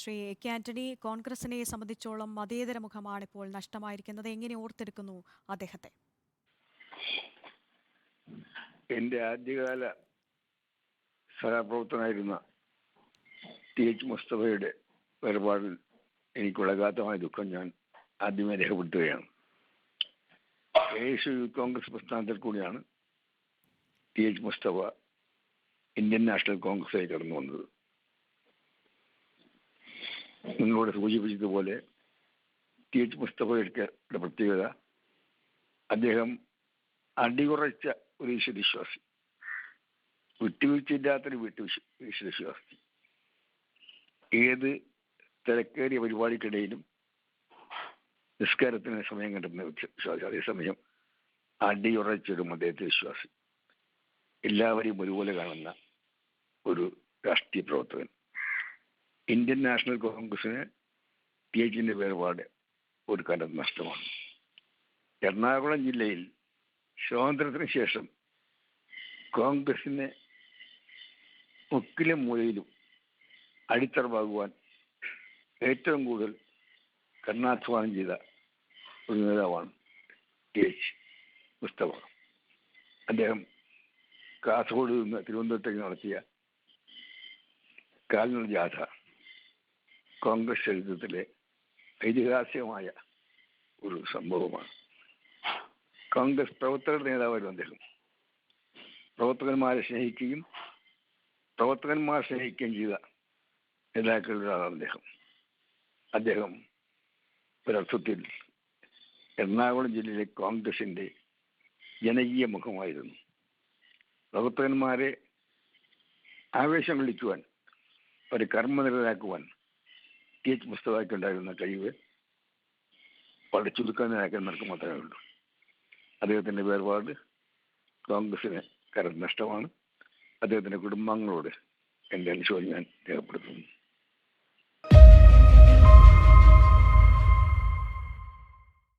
Shri K. Antony കോൺഗ്രസിനെ സംബന്ധിച്ചോളം മതേതര മുഖമാണ് ഇപ്പോൾ നഷ്ടമായിരിക്കുന്നത്. എങ്ങനെ ഓർത്തെടുക്കുന്നു അദ്ദേഹത്തെ? എന്റെ ആദ്യകാല സഹപ്രവർത്തനായിരുന്ന ടി. എച്ച്. മുസ്തഫയുടെ വേർപാടിൽ എനിക്ക് അഗാധമായ ദുഃഖം ഞാൻ ആദ്യമേ രേഖപ്പെടുത്തുകയാണ്. യേശു യൂത്ത് കോൺഗ്രസ് പ്രസ്ഥാനത്തിൽ കൂടിയാണ് T. H. Mustafa Indian national കോൺഗ്രസിലേക്ക് കടന്നു വന്നത്. നിങ്ങളോട് സൂചിപ്പിച്ചതുപോലെ ടി എച്ച് മുസ്തഫയുടെ പ്രത്യേകത. അദ്ദേഹം അടിയുറച്ച ഒരു ഈശ്വരവിശ്വാസി വിട്ടുവീഴ്ചയില്ലാത്തൊരു വീട്ടുവിശ്വ ഈശ്വരവിശ്വാസി ഏത് തിരക്കേറിയ പരിപാടിക്കിടയിലും നിസ്കാരത്തിന് സമയം കണ്ടെത്തുന്ന വിശ്വാസി. അതേസമയം അടിയുറച്ചൊരു മതത്തെ വിശ്വാസി. എല്ലാവരെയും ഒരുപോലെ കാണുന്ന ഒരു രാഷ്ട്രീയ പ്രവർത്തകൻ. ഇന്ത്യൻ നാഷണൽ കോൺഗ്രസിന് ടി എച്ചിന്റെ വേർപാട് ഒരു കാലത്ത് നഷ്ടമാണ്. എറണാകുളം ജില്ലയിൽ സ്വാതന്ത്ര്യത്തിന് ശേഷം കോൺഗ്രസിനെ മുക്കിലും മൂലയിലും അടിത്തറവാകുവാൻ ഏറ്റവും കൂടുതൽ കർണാധ്വാനം ചെയ്ത ഒരു നേതാവാണ് ടി എച്ച് മുസ്തഫ. അദ്ദേഹം കാസർഗോഡ് നിന്ന് തിരുവനന്തപുരത്തേക്ക് നടത്തിയ കാൽനട ജാഥ കോൺഗ്രസ് ചരിത്രത്തിലെ ഐതിഹാസികമായ ഒരു സംഭവമാണ്. കോൺഗ്രസ് പ്രവർത്തക നേതാവായിരുന്നു അദ്ദേഹം. പ്രവർത്തകന്മാരെ സ്നേഹിക്കുകയും പ്രവർത്തകന്മാർ സ്നേഹിക്കുകയും ചെയ്ത നേതാക്കളിലൊരാളാണ് അദ്ദേഹം. അദ്ദേഹം ഒരർത്ഥത്തിൽ എറണാകുളം ജില്ലയിലെ കോൺഗ്രസിന്റെ ജനകീയ മുഖമായിരുന്നു. പ്രവർത്തകന്മാരെ ആവേശം കൊള്ളിക്കുവാൻ ഒരു കർമ്മനിരതാക്കുവാൻ ടി എച്ച് പുസ്തകമായിട്ടുണ്ടായിരുന്ന കഴിവ് വളരെ ചുരുക്കം മാത്രമേ ഉള്ളൂ. അദ്ദേഹത്തിന്റെ വേർപാട് കോൺഗ്രസിന് കരം നഷ്ടമാണ് അദ്ദേഹത്തിന്റെ കുടുംബാംഗങ്ങളോട് എന്റെ അനുശോചനം ഞാൻ രേഖപ്പെടുത്തുന്നു.